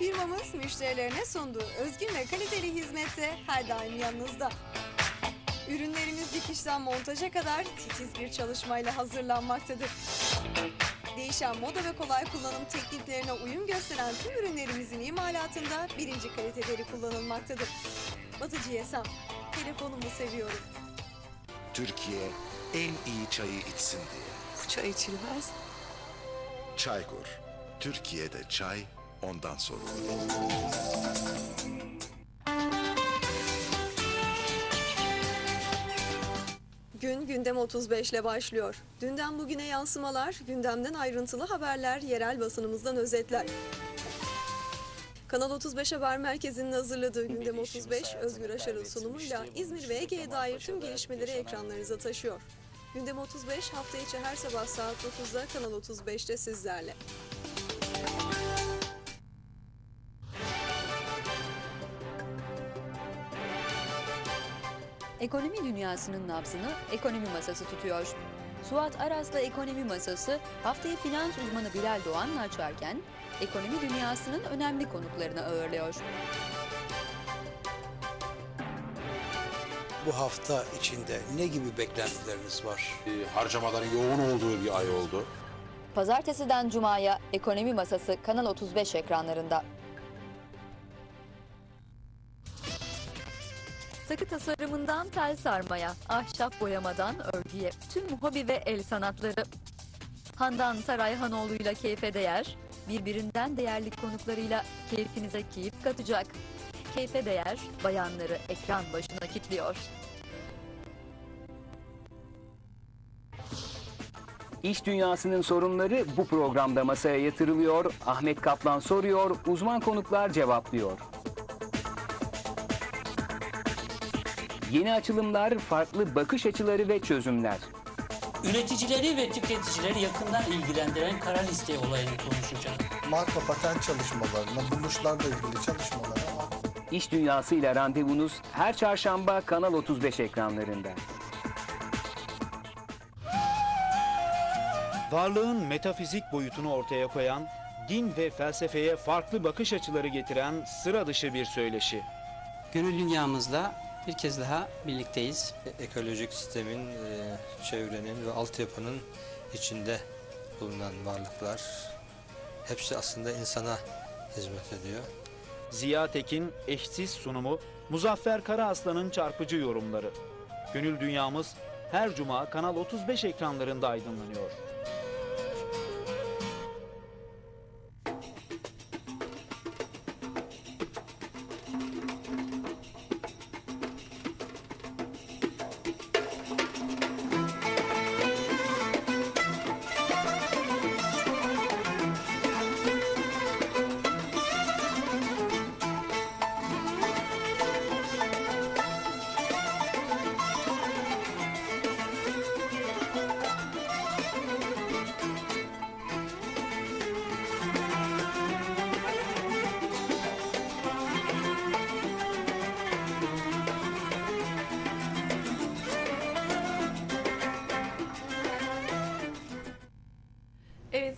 Firmamız müşterilerine sunduğu özgün ve kaliteli hizmette her daim yanınızda. Ürünlerimiz dikişten montaja kadar titiz bir çalışmayla hazırlanmaktadır. Değişen moda ve kolay kullanım tekniklerine uyum gösteren tüm ürünlerimizin imalatında birinci kaliteleri kullanılmaktadır. Batı GSM, telefonumu seviyorum. Türkiye en iyi çayı içsin diye. Bu çay içilmez. Çaykur. Türkiye'de çay ondan sorulur. Gün gündem 35 ile başlıyor. Dünden bugüne yansımalar, gündemden ayrıntılı haberler, yerel basınımızdan özetler. Kanal 35 Haber Merkezi'nin hazırladığı Gündem 35, Özgür Aşar'ın sunumuyla İzmir ve Ege'ye dair tüm gelişmeleri ekranlarınıza taşıyor. Gündem 35 hafta içi her sabah saat 9'da Kanal 35'te sizlerle. Ekonomi dünyasının nabzını ekonomi masası tutuyor. Suat Aras'la Ekonomi Masası haftayı finans uzmanı Bilal Doğan'la açarken ekonomi dünyasının önemli konuklarını ağırlıyor. Bu hafta içinde ne gibi beklentileriniz var? e, harcamaların yoğun olduğu bir ay oldu. Pazartesiden Cuma'ya Ekonomi Masası Kanal 35 ekranlarında. Takı tasarımından tel sarmaya, ahşap boyamadan örgüye, tüm hobi ve el sanatları. Handan Sarayhanoğlu'yla keyfe değer, birbirinden değerli konuklarıyla keyfinize keyif katacak. Keyfe değer, bayanları ekran başına kilitliyor. İş dünyasının sorunları bu programda masaya yatırılıyor. Ahmet Kaplan soruyor, uzman konuklar cevaplıyor. Yeni açılımlar, farklı bakış açıları ve çözümler. Üreticileri ve tüketicileri yakından ilgilendiren kara liste olayını konuşacağım. marka patent çalışmalarına, buluşlarla ilgili çalışmalara İş dünyasıyla randevunuz her çarşamba Kanal 35 ekranlarında. Varlığın metafizik boyutunu ortaya koyan, din ve felsefeye farklı bakış açıları getiren sıra dışı bir söyleşi. Gönül dünyamızla bir kez daha birlikteyiz. ekolojik sistemin, e, çevrenin ve altyapının içinde bulunan varlıklar hepsi aslında insana hizmet ediyor. Ziya Tekin eşsiz sunumu, Muzaffer Karaaslan'ın çarpıcı yorumları. Gönül dünyamız her cuma Kanal 35 ekranlarında aydınlanıyor.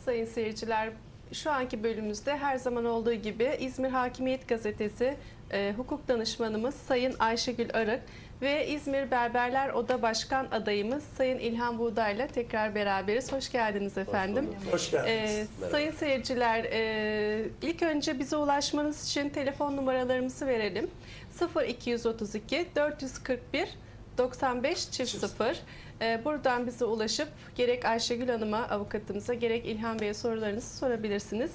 Sayın seyirciler, şu anki bölümümüzde her zaman olduğu gibi İzmir Hakimiyet Gazetesi e, hukuk danışmanımız Sayın Ayşegül Arık ve İzmir Berberler Oda Başkan adayımız Sayın İlhan Buğday'la tekrar beraberiz. Hoş geldiniz efendim. Hoş geldiniz. Ee, sayın seyirciler, e, ilk önce bize ulaşmanız için telefon numaralarımızı verelim. 0232 441 95 çift 0. Ee, buradan bize ulaşıp gerek Ayşegül Hanım'a, avukatımıza, gerek İlhan Bey'e sorularınızı sorabilirsiniz.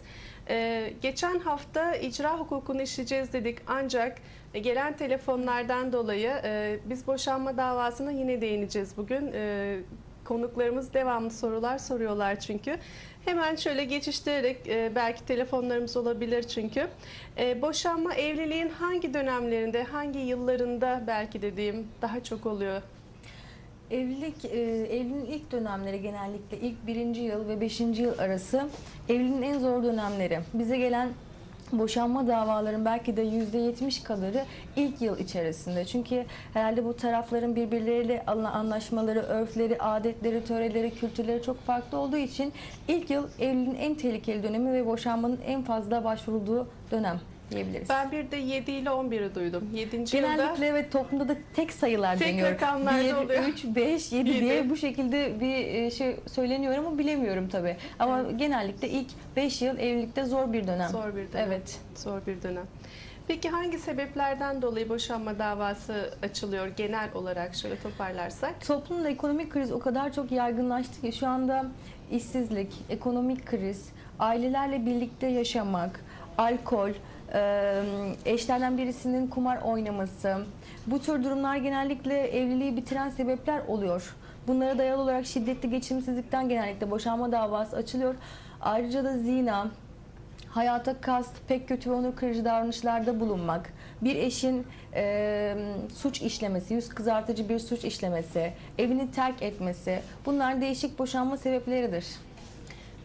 Ee, geçen hafta icra hukukunu işleyeceğiz dedik ancak gelen telefonlardan dolayı e, biz boşanma davasına yine değineceğiz bugün. E, konuklarımız devamlı sorular soruyorlar çünkü. Hemen şöyle geçiştirerek e, belki telefonlarımız olabilir çünkü. E, boşanma evliliğin hangi dönemlerinde, hangi yıllarında belki dediğim daha çok oluyor? Evlilik, e, evliliğin ilk dönemleri genellikle ilk birinci yıl ve beşinci yıl arası evliliğin en zor dönemleri. Bize gelen boşanma davaların belki de %70 kadarı ilk yıl içerisinde. Çünkü herhalde bu tarafların birbirleriyle anlaşmaları, örfleri, adetleri, töreleri, kültürleri çok farklı olduğu için ilk yıl evliliğin en tehlikeli dönemi ve boşanmanın en fazla başvurulduğu dönem diyebiliriz. Ben bir de 7 ile 11'i duydum. 7. yılda Genellikle evet toplumda da tek sayılar Tek deniyor. rakamlarda 1, oluyor. 3, 5, 7 Yedi. diye bu şekilde bir e, şey söyleniyor ama bilemiyorum tabii. Ama genellikle ilk 5 yıl evlilikte zor bir dönem. zor bir dönem. Evet. Zor bir dönem. Peki hangi sebeplerden dolayı boşanma davası açılıyor genel olarak şöyle toparlarsak? Toplumda ekonomik kriz o kadar çok yaygınlaştı ki şu anda işsizlik, ekonomik kriz, ailelerle birlikte yaşamak, alkol, eşlerden birisinin kumar oynaması, bu tür durumlar genellikle evliliği bitiren sebepler oluyor. Bunlara dayalı olarak şiddetli geçimsizlikten genellikle boşanma davası açılıyor. Ayrıca da zina, hayata kast, pek kötü ve onur kırıcı davranışlarda bulunmak, bir eşin e, suç işlemesi, yüz kızartıcı bir suç işlemesi, evini terk etmesi bunlar değişik boşanma sebepleridir.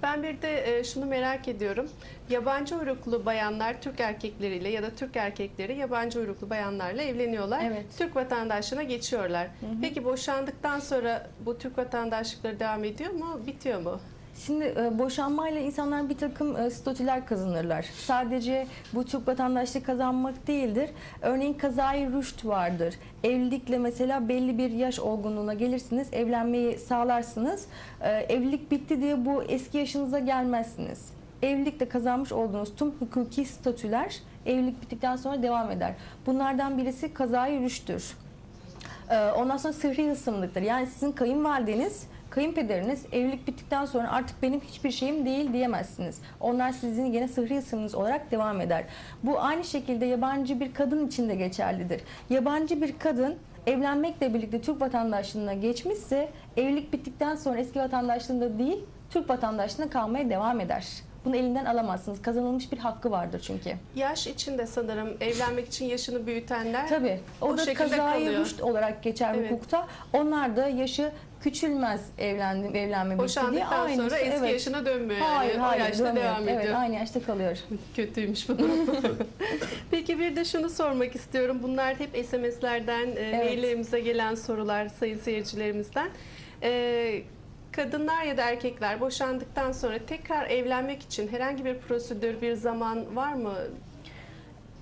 Ben bir de e, şunu merak ediyorum. Yabancı uyruklu bayanlar Türk erkekleriyle ya da Türk erkekleri yabancı uyruklu bayanlarla evleniyorlar. Evet. Türk vatandaşlığına geçiyorlar. Peki boşandıktan sonra bu Türk vatandaşlıkları devam ediyor mu, bitiyor mu? Şimdi e, boşanmayla insanlar bir takım e, statüler kazanırlar. Sadece bu Türk vatandaşlığı kazanmak değildir. Örneğin kazayı rüşt vardır. Evlilikle mesela belli bir yaş olgunluğuna gelirsiniz, evlenmeyi sağlarsınız. E, evlilik bitti diye bu eski yaşınıza gelmezsiniz. Evlilikte kazanmış olduğunuz tüm hukuki statüler evlilik bittikten sonra devam eder. Bunlardan birisi kazayı rüşttür. Ee, Ondan sonra sıhhi hısımlıktır. Yani sizin kayınvalideniz, kayınpederiniz evlilik bittikten sonra artık benim hiçbir şeyim değil diyemezsiniz. Onlar sizin yine sıhhi hısımınız olarak devam eder. Bu aynı şekilde yabancı bir kadın için de geçerlidir. Yabancı bir kadın evlenmekle birlikte Türk vatandaşlığına geçmişse evlilik bittikten sonra eski vatandaşlığında değil Türk vatandaşlığına kalmaya devam eder. Bunu elinden alamazsınız. Kazanılmış bir hakkı vardır çünkü. Yaş içinde sanırım evlenmek için yaşını büyütenler Tabii. O da kazayı rüşt olarak geçer Evet. hukukta. Onlar da yaşı küçülmez evlendim evlenme bitti diye. Aynısı, sonra eski evet. yaşına dönmüyor yani. Hayır, hayır, o yaşta dönmüyor. devam ediyor. Evet, aynı yaşta kalıyor. Kötüymüş bu. Peki bir de şunu sormak istiyorum. Bunlar hep SMS'lerden, e, maillerimize gelen sorular sayın seyircilerimizden. E, kadınlar ya da erkekler boşandıktan sonra tekrar evlenmek için herhangi bir prosedür, bir zaman var mı?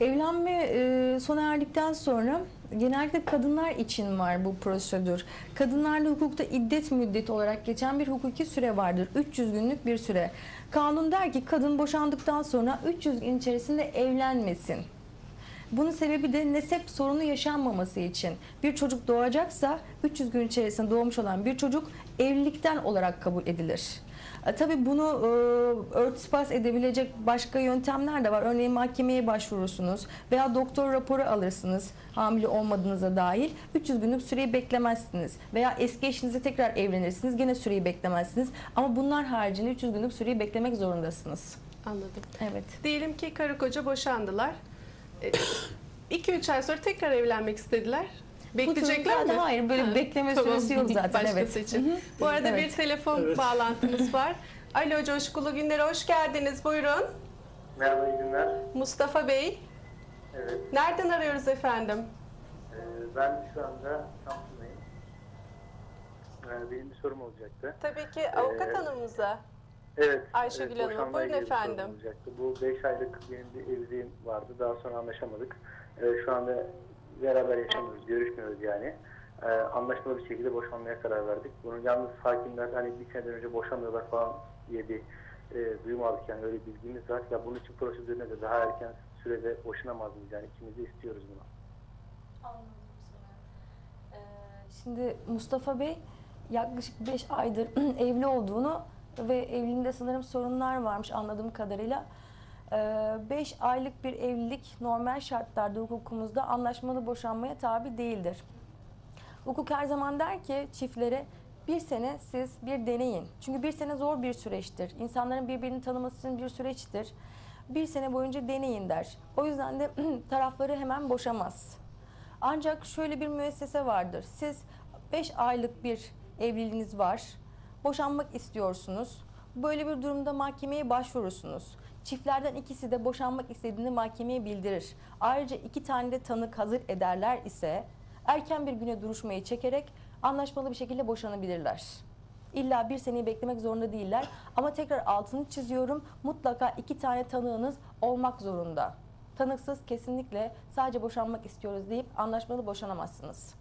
Evlenme e, sona erdikten sonra genellikle kadınlar için var bu prosedür. Kadınlarda hukukta iddet müddeti olarak geçen bir hukuki süre vardır. 300 günlük bir süre. Kanun der ki kadın boşandıktan sonra 300 gün içerisinde evlenmesin. Bunun sebebi de nesep sorunu yaşanmaması için. Bir çocuk doğacaksa 300 gün içerisinde doğmuş olan bir çocuk evlilikten olarak kabul edilir. E, Tabii bunu e, örtbas edebilecek başka yöntemler de var. Örneğin mahkemeye başvurursunuz veya doktor raporu alırsınız hamile olmadığınıza dahil. 300 günlük süreyi beklemezsiniz. Veya eski eşinize tekrar evlenirsiniz gene süreyi beklemezsiniz. Ama bunlar haricinde 300 günlük süreyi beklemek zorundasınız. Anladım. Evet. Diyelim ki karı koca boşandılar. 2-3 ay sonra tekrar evlenmek istediler. Bekleyecekler mi? hayır, böyle bekleme süresi yok zaten, Başkası evet. için. Bu arada Evet. bir telefon bağlantımız var. Alo Coşkulu Günler hoş geldiniz. Buyurun. Merhaba, iyi günler. Mustafa Bey. Evet, Nereden arıyoruz efendim? e, ben şu anda Samsun'dayım. E, benim bir sorum olacaktı. Tabii ki avukat Ee, hanımımıza. Evet, Ayşegül evet, Hanım, buyurun efendim. olacaktı. Bu 5 aylık benim bir evliliğim vardı. Daha sonra anlaşamadık. E, şu anda beraber yaşamıyoruz, görüşmüyoruz yani. E, anlaşmalı bir şekilde boşanmaya karar verdik. Bunun yalnız hakimler hani bir seneden önce boşanmıyorlar falan diye bir e, duyum aldık yani öyle bilgimiz var. Ya bunun için prosedür nedir? Daha erken sürede boşanamaz mıyız? Yani ikimiz de istiyoruz bunu. Şimdi Mustafa Bey yaklaşık 5 aydır evli olduğunu ve evliliğinde sanırım sorunlar varmış anladığım kadarıyla. 5 aylık bir evlilik normal şartlarda hukukumuzda anlaşmalı boşanmaya tabi değildir. Hukuk her zaman der ki çiftlere bir sene siz bir deneyin. Çünkü bir sene zor bir süreçtir. İnsanların birbirini tanıması için bir süreçtir. Bir sene boyunca deneyin der. O yüzden de tarafları hemen boşamaz. Ancak şöyle bir müessese vardır. Siz 5 aylık bir evliliğiniz var. Boşanmak istiyorsunuz. Böyle bir durumda mahkemeye başvurursunuz. Çiftlerden ikisi de boşanmak istediğini mahkemeye bildirir. Ayrıca iki tane de tanık hazır ederler ise erken bir güne duruşmayı çekerek anlaşmalı bir şekilde boşanabilirler. İlla bir seneyi beklemek zorunda değiller ama tekrar altını çiziyorum mutlaka iki tane tanığınız olmak zorunda. Tanıksız kesinlikle sadece boşanmak istiyoruz deyip anlaşmalı boşanamazsınız.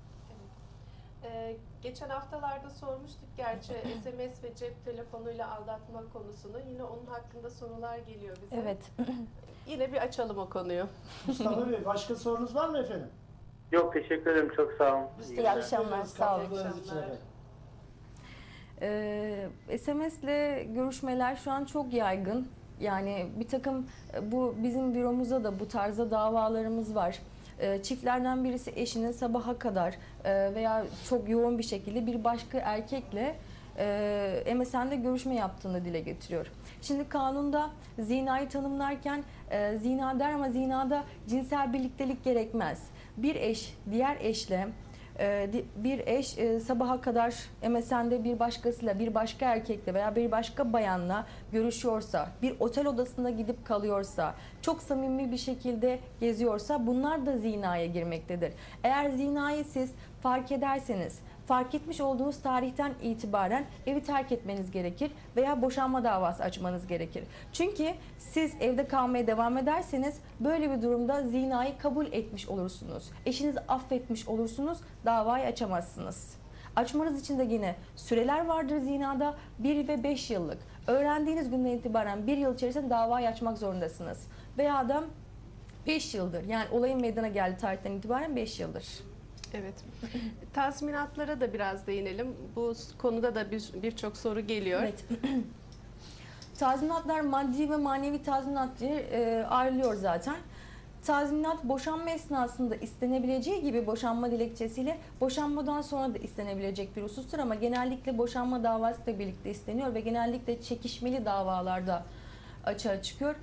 Ee, geçen haftalarda sormuştuk gerçi SMS ve cep telefonuyla aldatma konusunu. Yine onun hakkında sorular geliyor bize. Evet. Yine bir açalım o konuyu. Mustafa Bey başka sorunuz var mı efendim? Yok teşekkür ederim çok sağ olun. İyi akşamlar, sağ olun. Katıldığınız için efendim. Ee, SMS'le görüşmeler şu an çok yaygın. Yani bir takım e, bu bizim büromuzda da bu tarzda davalarımız var. Ee, çiftlerden birisi eşinin sabaha kadar e, veya çok yoğun bir şekilde bir başka erkekle e, MSN'de görüşme yaptığını dile getiriyor. Şimdi kanunda zinayı tanımlarken e, zina der ama zinada cinsel birliktelik gerekmez. Bir eş diğer eşle bir eş e, sabaha kadar MSN'de bir başkasıyla, bir başka erkekle veya bir başka bayanla görüşüyorsa, bir otel odasında gidip kalıyorsa, çok samimi bir şekilde geziyorsa bunlar da zinaya girmektedir. Eğer zinayı siz fark ederseniz, fark etmiş olduğunuz tarihten itibaren evi terk etmeniz gerekir veya boşanma davası açmanız gerekir. Çünkü siz evde kalmaya devam ederseniz böyle bir durumda zinayı kabul etmiş olursunuz. Eşinizi affetmiş olursunuz, davayı açamazsınız. Açmanız için de yine süreler vardır zinada 1 ve 5 yıllık. Öğrendiğiniz günden itibaren 1 yıl içerisinde davayı açmak zorundasınız. Veya da 5 yıldır yani olayın meydana geldiği tarihten itibaren 5 yıldır. Evet. Tazminatlara da biraz değinelim. Bu konuda da bir birçok soru geliyor. Evet. Tazminatlar maddi ve manevi tazminat diye e, ayrılıyor zaten. Tazminat boşanma esnasında istenebileceği gibi boşanma dilekçesiyle boşanmadan sonra da istenebilecek bir husustur ama genellikle boşanma davası da birlikte isteniyor ve genellikle çekişmeli davalarda açığa çıkıyor.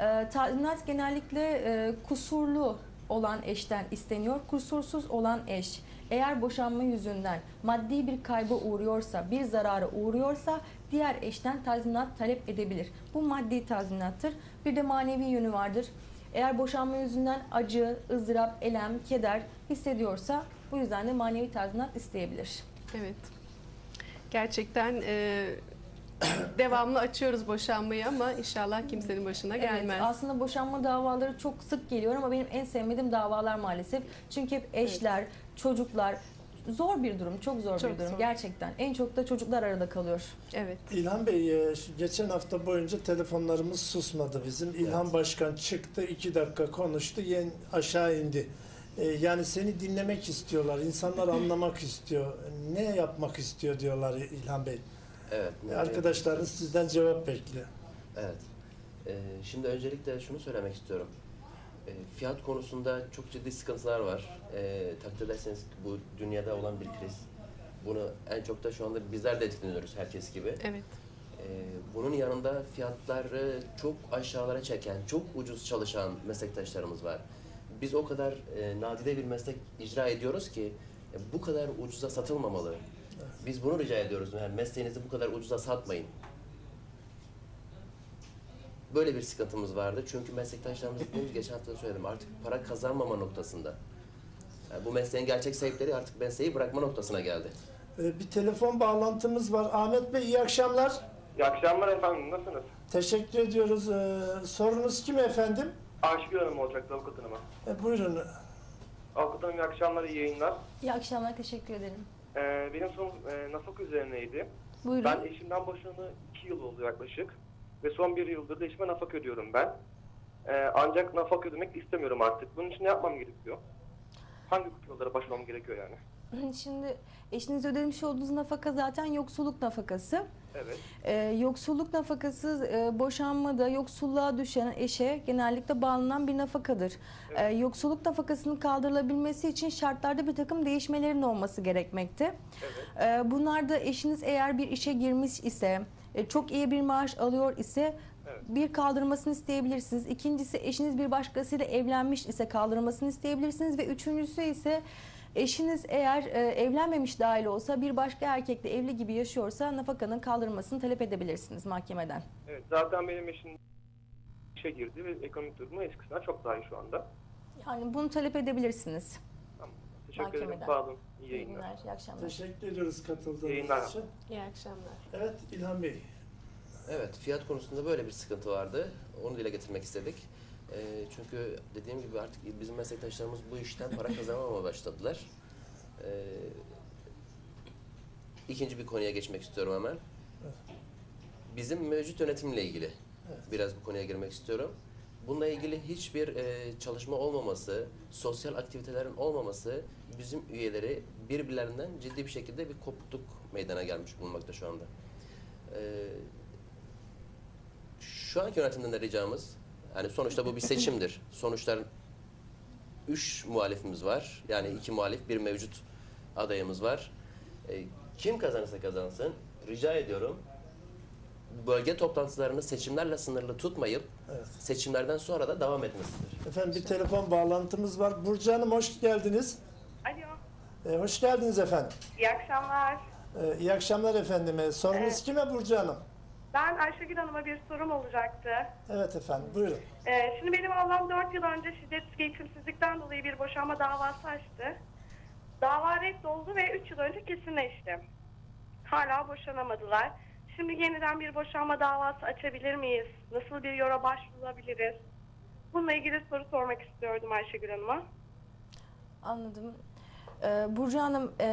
E, tazminat genellikle e, kusurlu olan eşten isteniyor. Kusursuz olan eş eğer boşanma yüzünden maddi bir kayba uğruyorsa, bir zarara uğruyorsa diğer eşten tazminat talep edebilir. Bu maddi tazminattır. Bir de manevi yönü vardır. Eğer boşanma yüzünden acı, ızdırap, elem, keder hissediyorsa bu yüzden de manevi tazminat isteyebilir. Evet. Gerçekten e, devamlı açıyoruz boşanmayı ama inşallah kimsenin başına gelmez. Evet, aslında boşanma davaları çok sık geliyor ama benim en sevmediğim davalar maalesef. Çünkü hep eşler, çocuklar zor bir durum, çok zor Çok bir durum zor. gerçekten. En çok da çocuklar arada kalıyor. Evet. İlhan Bey, e, geçen hafta boyunca telefonlarımız susmadı bizim. İlhan Başkan çıktı, iki dakika konuştu, yen aşağı indi. E, Yani seni dinlemek istiyorlar, insanlar anlamak istiyor. Ne yapmak istiyor diyorlar İlhan Bey. Evet. E, Arkadaşlarınız sizden cevap bekliyor. Evet. Ee, şimdi öncelikle şunu söylemek istiyorum. Ee, fiyat konusunda çok ciddi sıkıntılar var. Ee, takdir ederseniz bu dünyada olan bir kriz. Bunu en çok da şu anda bizler de etkileniyoruz herkes gibi. Evet. Ee, bunun yanında fiyatları çok aşağılara çeken, çok ucuz çalışan meslektaşlarımız var. Biz o kadar e, nadide bir meslek icra ediyoruz ki e, bu kadar ucuza satılmamalı. Biz bunu rica ediyoruz. Yani mesleğinizi bu kadar ucuza satmayın. Böyle bir sıkıntımız vardı. Çünkü meslektaşlarımız dediğimiz geçen hafta söyledim. Artık para kazanmama noktasında. Yani bu mesleğin gerçek sahipleri artık mesleği bırakma noktasına geldi. E, Bir telefon bağlantımız var. Ahmet Bey iyi akşamlar. İyi akşamlar efendim nasılsınız? Teşekkür ediyoruz. E, Sorunuz kim efendim? Aşkı Hanım olacaktı avukat hanıma. E, Buyurun. Avukat hanım iyi akşamlar iyi yayınlar. İyi akşamlar, teşekkür ederim. Ee, benim sorum e, nafaka üzerineydi. Buyurun. Ben eşimden boşanalı iki yıl oldu yaklaşık. Ve son bir yıldır da eşime nafaka ödüyorum ben. Ee, ancak nafaka ödemek istemiyorum artık. Bunun için ne yapmam gerekiyor? Hangi hukuk yollara başvurmam gerekiyor yani? Şimdi eşiniz ödemiş olduğunuz nafaka zaten yoksulluk nafakası. Evet. Ee, yoksulluk nafakası e, boşanmada yoksulluğa düşen eşe genellikle bağlanan bir nafakadır. Ee, yoksulluk nafakasının kaldırılabilmesi için şartlarda bir takım değişmelerin olması gerekmekte. Ee, bunlar da eşiniz eğer bir işe girmiş ise, e, çok iyi bir maaş alıyor ise bir kaldırmasını isteyebilirsiniz. İkincisi eşiniz bir başkasıyla evlenmiş ise kaldırmasını isteyebilirsiniz ve üçüncüsü ise eşiniz eğer e, evlenmemiş dahil olsa bir başka erkekle evli gibi yaşıyorsa nafakanın kaldırılmasını talep edebilirsiniz mahkemeden. Evet zaten benim eşim işe girdi ve ekonomik durumu eskisinden çok daha iyi şu anda. Yani bunu talep edebilirsiniz. Teşekkür ederim. Mahkemeden. Sağ olun. İyi İyi yayınlar. günler, iyi akşamlar. Teşekkür ediyoruz katıldığınız Yayınlar. için. İyi akşamlar. Evet İlhan Bey. Evet, fiyat konusunda böyle bir sıkıntı vardı. Onu dile getirmek istedik. Ee, çünkü dediğim gibi artık bizim meslektaşlarımız bu işten para kazanmamaya başladılar. Ee, ikinci bir konuya geçmek istiyorum hemen. Bizim mevcut yönetimle ilgili biraz bu konuya girmek istiyorum. Bununla ilgili hiçbir e, çalışma olmaması, sosyal aktivitelerin olmaması bizim üyeleri birbirlerinden ciddi bir şekilde bir kopukluk meydana gelmiş bulunmakta şu anda. Ee, şu anki yönetimden de ricamız, yani sonuçta bu bir seçimdir. Sonuçlar üç muhalifimiz var. Yani iki muhalif, bir mevcut adayımız var. Ee, kim kazanırsa kazansın, rica ediyorum bölge toplantılarını seçimlerle sınırlı tutmayıp Evet. seçimlerden sonra da devam etmesidir. Efendim bir telefon bağlantımız var. Burcu Hanım hoş geldiniz. Alo, Ee, hoş geldiniz efendim. iyi akşamlar. Ee, iyi akşamlar efendim. Ee, sorunuz Evet. kime Burcu Hanım? Ben Ayşegül Hanım'a bir sorum olacaktı. Evet efendim buyurun. Ee, şimdi benim ablam 4 yıl önce şiddet eğitimsizlikten dolayı bir boşanma davası açtı. Dava reddoldu ve 3 yıl önce kesinleşti. Hala boşanamadılar. Şimdi yeniden bir boşanma davası açabilir miyiz? Nasıl bir yola başvurulabiliriz? Bununla ilgili soru sormak istiyordum Ayşegül Hanım'a. Anladım. Ee, Burcu Hanım, e,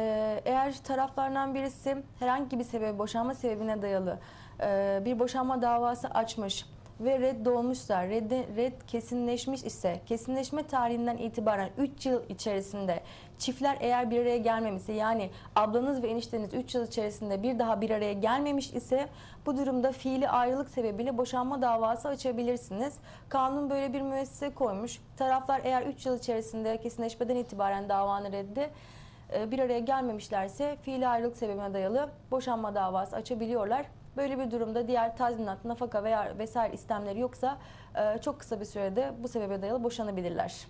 eğer taraflardan birisi herhangi bir sebebe, boşanma sebebine dayalı e, bir boşanma davası açmış ve reddolmuşsa, redde, red kesinleşmiş ise, kesinleşme tarihinden itibaren 3 yıl içerisinde çiftler eğer bir araya gelmemişse, yani ablanız ve enişteniz 3 yıl içerisinde bir daha bir araya gelmemiş ise, bu durumda fiili ayrılık sebebiyle boşanma davası açabilirsiniz. Kanun böyle bir müessese koymuş. Taraflar eğer 3 yıl içerisinde kesinleşmeden itibaren davanı reddi e, bir araya gelmemişlerse fiili ayrılık sebebine dayalı boşanma davası açabiliyorlar. Böyle bir durumda diğer tazminat, nafaka veya vesaire istemleri yoksa e, çok kısa bir sürede bu sebebe dayalı boşanabilirler.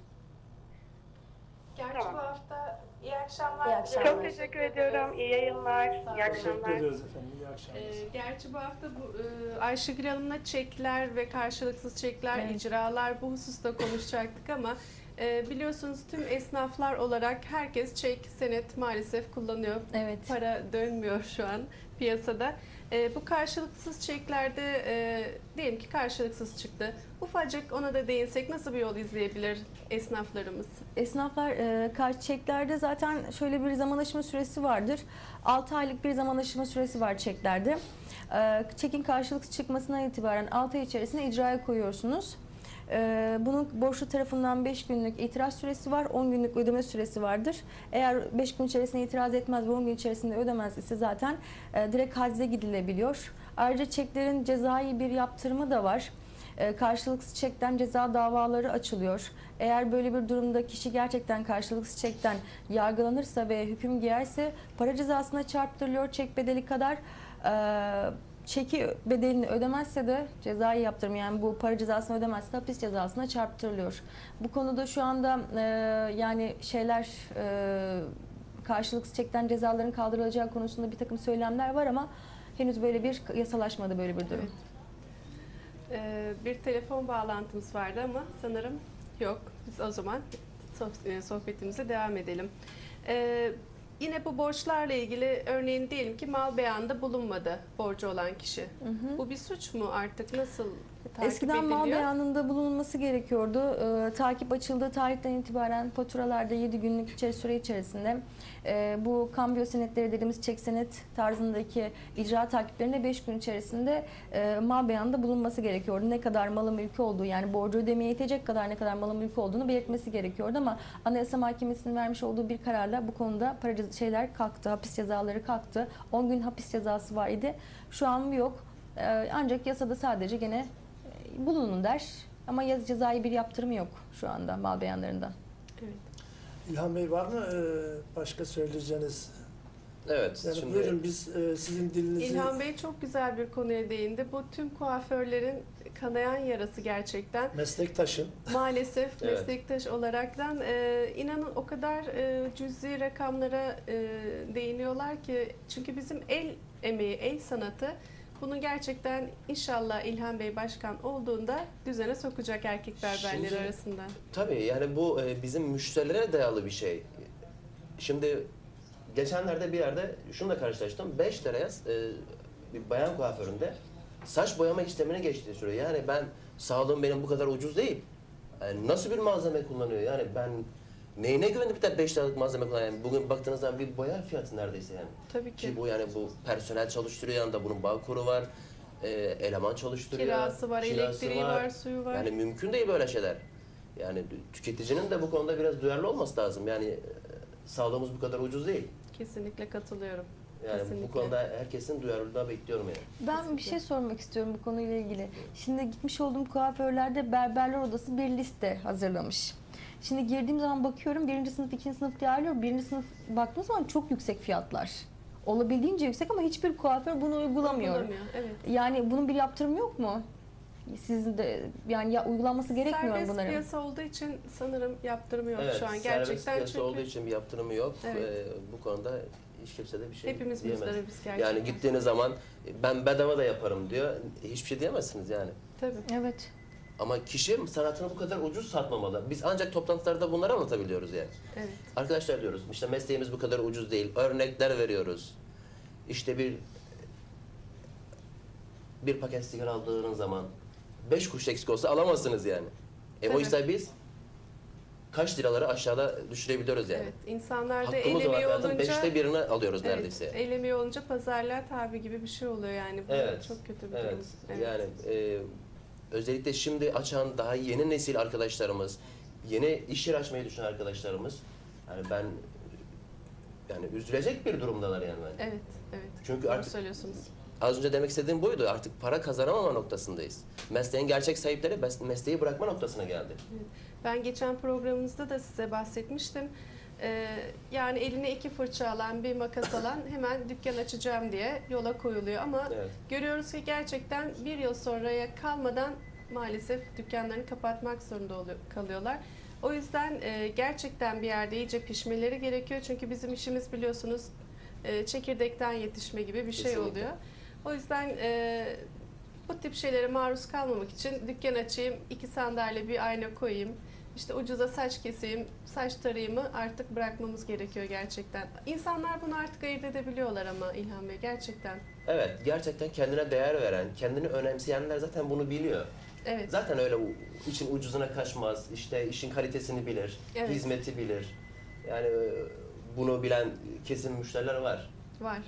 Gerçi bu hafta iyi akşamlar. İyi akşamlar. Çok teşekkür ediyorum. İyi yayınlar. İyi Teşekkür akşamlar. ediyoruz efendim. İyi akşamlar. Ee, gerçi bu hafta bu e, Ayşegül Hanım'la çekler ve karşılıksız çekler, Evet. icralar bu hususta konuşacaktık ama e, biliyorsunuz tüm esnaflar olarak herkes çek, senet maalesef kullanıyor. Evet. Para dönmüyor şu an piyasada. E, bu karşılıksız çeklerde e, diyelim ki karşılıksız çıktı. Ufacık ona da değinsek nasıl bir yol izleyebilir esnaflarımız? Esnaflar e, karşı çeklerde zaten şöyle bir zaman aşımı süresi vardır. 6 aylık bir zaman aşımı süresi var çeklerde. E, çekin karşılıksız çıkmasından itibaren 6 ay içerisinde icraya koyuyorsunuz. E, bunun borçlu tarafından 5 günlük itiraz süresi var, 10 günlük ödeme süresi vardır. Eğer 5 gün içerisinde itiraz etmez ve 10 gün içerisinde ödemez ise zaten e, direkt hacize gidilebiliyor. Ayrıca çeklerin cezai bir yaptırımı da var. E, karşılıksız çekten ceza davaları açılıyor. Eğer böyle bir durumda kişi gerçekten karşılıksız çekten yargılanırsa ve hüküm giyerse para cezasına çarptırılıyor çek bedeli kadar. E, çeki bedelini ödemezse de cezai yaptırım yani bu para cezasını ödemezse hapis cezasına çarptırılıyor. Bu konuda şu anda e, yani şeyler e, karşılıksız çekten cezaların kaldırılacağı konusunda bir takım söylemler var ama henüz böyle bir yasalaşmadı böyle bir durum. Ee, bir telefon bağlantımız vardı ama sanırım yok. Biz o zaman e, sohbetimize devam edelim. Ee, yine bu borçlarla ilgili örneğin diyelim ki mal beyanında bulunmadı borcu olan kişi. Bu bir suç mu artık nasıl takip Eskiden mal ediliyor? beyanında bulunması gerekiyordu. Ee, takip açıldığı tarihten itibaren faturalarda 7 günlük içeri süre içerisinde e, bu kambiyo senetleri dediğimiz çek senet tarzındaki icra takiplerinde 5 gün içerisinde e, mal beyanında bulunması gerekiyordu. Ne kadar malı mülkü olduğu yani borcu ödemeye yetecek kadar ne kadar malı mülkü olduğunu belirtmesi gerekiyordu ama Anayasa Mahkemesi'nin vermiş olduğu bir kararla bu konuda para ceza- şeyler kalktı, hapis cezaları kalktı. 10 gün hapis cezası var idi. Şu an yok. Ee, ancak yasada sadece gene bulunun der. Ama yaz cezai bir yaptırımı yok şu anda mal beyanlarında. İlhan Bey var mı e, başka söyleyeceğiniz? Evet, Yani şimdi buyurun biz e, sizin dilinizi... İlhan Bey çok güzel bir konuya değindi. Bu tüm kuaförlerin kanayan yarası gerçekten. Meslektaşın. Maalesef Evet. meslektaş olaraktan e, inanın o kadar e, cüzi rakamlara e, değiniyorlar ki çünkü bizim el emeği, el sanatı Bunu gerçekten inşallah İlhan Bey başkan olduğunda düzene sokacak erkek berberleri Şimdi- arasında. Tabii yani bu e, bizim müşterilere dayalı bir şey. Şimdi geçenlerde bir yerde şununla karşılaştım. 5 liraya e, bir bayan kuaföründe saç boyama işlemine geçti sürüyor. Yani ben sağlığım benim bu kadar ucuz değil. Yani nasıl bir malzeme kullanıyor? Yani ben neyine güvenip de 5 liralık malzeme kullanıyorum? Yani bugün baktığınız zaman bir boya fiyatı neredeyse yani. Tabii ki. Ki bu yani bu personel çalıştırıyor yanında bunun bağ kuru var. e, eleman çalıştırıyor. Kirası var, kirası elektriği var, suyu var. Yani mümkün değil böyle şeyler. Yani tüketicinin de bu konuda biraz duyarlı olması lazım. Yani e, sağlığımız bu kadar ucuz değil. Kesinlikle katılıyorum. Yani Kesinlikle. bu konuda herkesin duyarlılığına bekliyorum yani. Ben bir şey sormak istiyorum bu konuyla ilgili. Şimdi gitmiş olduğum kuaförlerde berberler odası bir liste hazırlamış. Şimdi girdiğim zaman bakıyorum birinci sınıf, ikinci sınıf diye ayrılıyor. Birinci sınıf baktığım zaman çok yüksek fiyatlar. Olabildiğince yüksek ama hiçbir kuaför bunu uygulamıyor. Uygulamıyor, Evet. Yani bunun bir yaptırımı yok mu? Sizin de yani ya uygulanması gerekmiyor Serbest bunların? piyasa olduğu için sanırım yaptırımı yok evet, şu an. serbest Gerçekten piyasa çünkü olduğu için bir yaptırımı yok. Evet. Ee, bu konuda hiç kimse de bir şey hepimiz diyemez. muzdaribiz gerçekten. Yani gittiğiniz zaman ben bedava da yaparım diyor. Hiçbir şey diyemezsiniz yani. Tabii. Evet. Ama kişi sanatını bu kadar ucuz satmamalı. Biz ancak toplantılarda bunları anlatabiliyoruz yani. Evet. Arkadaşlar diyoruz işte mesleğimiz bu kadar ucuz değil. Örnekler veriyoruz. İşte bir bir paket sigara aldığınız zaman beş kuruş eksik olsa alamazsınız yani. E Tabii. oysa biz kaç liraları aşağıda düşürebiliyoruz yani. Evet. İnsanlar da Hakkımız el var emeği zaten. olunca Beşte birini alıyoruz Evet, neredeyse. El emeği olunca pazarlığa tabi gibi bir şey oluyor yani. Bu Evet. çok kötü bir Evet. durum. Evet. Yani e, özellikle şimdi açan daha yeni nesil arkadaşlarımız, yeni iş yer açmayı düşünen arkadaşlarımız, yani ben yani üzülecek bir durumdalar yani ben. Evet, evet. Çünkü Doğru artık söylüyorsunuz. az önce demek istediğim buydu. Artık para kazanamama noktasındayız. Mesleğin gerçek sahipleri mes- mesleği bırakma noktasına geldi. Ben geçen programımızda da size bahsetmiştim. Ee, yani eline iki fırça alan, bir makas alan hemen dükkan açacağım diye yola koyuluyor. Ama Evet. görüyoruz ki gerçekten bir yıl sonraya kalmadan maalesef dükkanlarını kapatmak zorunda oluyor, kalıyorlar. O yüzden e, gerçekten bir yerde iyice pişmeleri gerekiyor. Çünkü bizim işimiz biliyorsunuz e, çekirdekten yetişme gibi bir şey Kesinlikle. oluyor. O yüzden e, bu tip şeylere maruz kalmamak için dükkan açayım, iki sandalye bir ayna koyayım, işte ucuza saç keseyim, saç tarayımı artık bırakmamız gerekiyor gerçekten. İnsanlar bunu artık ayırt edebiliyorlar ama İlhan Bey gerçekten. Evet, gerçekten kendine değer veren, kendini önemseyenler zaten bunu biliyor. Evet. Zaten öyle için ucuzuna kaçmaz, işte işin kalitesini bilir, Evet. hizmeti bilir. Yani e, bunu bilen kesin müşteriler var. Var.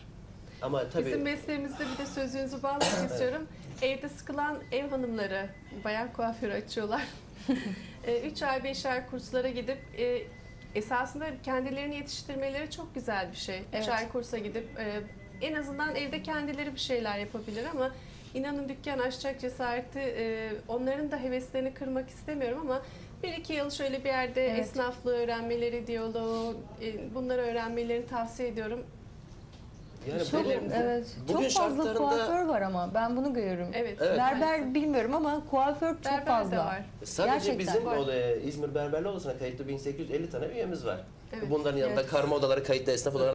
Ama tabii Bizim mesleğimizde bir de sözünüzü bağlamak istiyorum. Evde sıkılan ev hanımları bayan kuaförü açıyorlar. 3 ay 5 ay kurslara gidip e, esasında kendilerini yetiştirmeleri çok güzel bir şey. 3 Evet. ay kursa gidip e, en azından evde kendileri bir şeyler yapabilir ama inanın dükkan açacak cesareti e, onların da heveslerini kırmak istemiyorum ama bir iki yıl şöyle bir yerde Evet. esnaflığı öğrenmeleri, diyaloğu, e, bunları öğrenmelerini tavsiye ediyorum. Yani Çok, bugün, evet. bugün çok fazla şartlarında- kuaför var ama ben bunu görüyorum. Evet. Evet. Berber bilmiyorum ama kuaför çok Berber de fazla. var. sadece Gerçekten bizim var. o İzmir Berberli Odası'na kayıtlı 1850 tane üyemiz var. Evet. Bunların yanında Evet. karma odaları kayıtlı esnaf olarak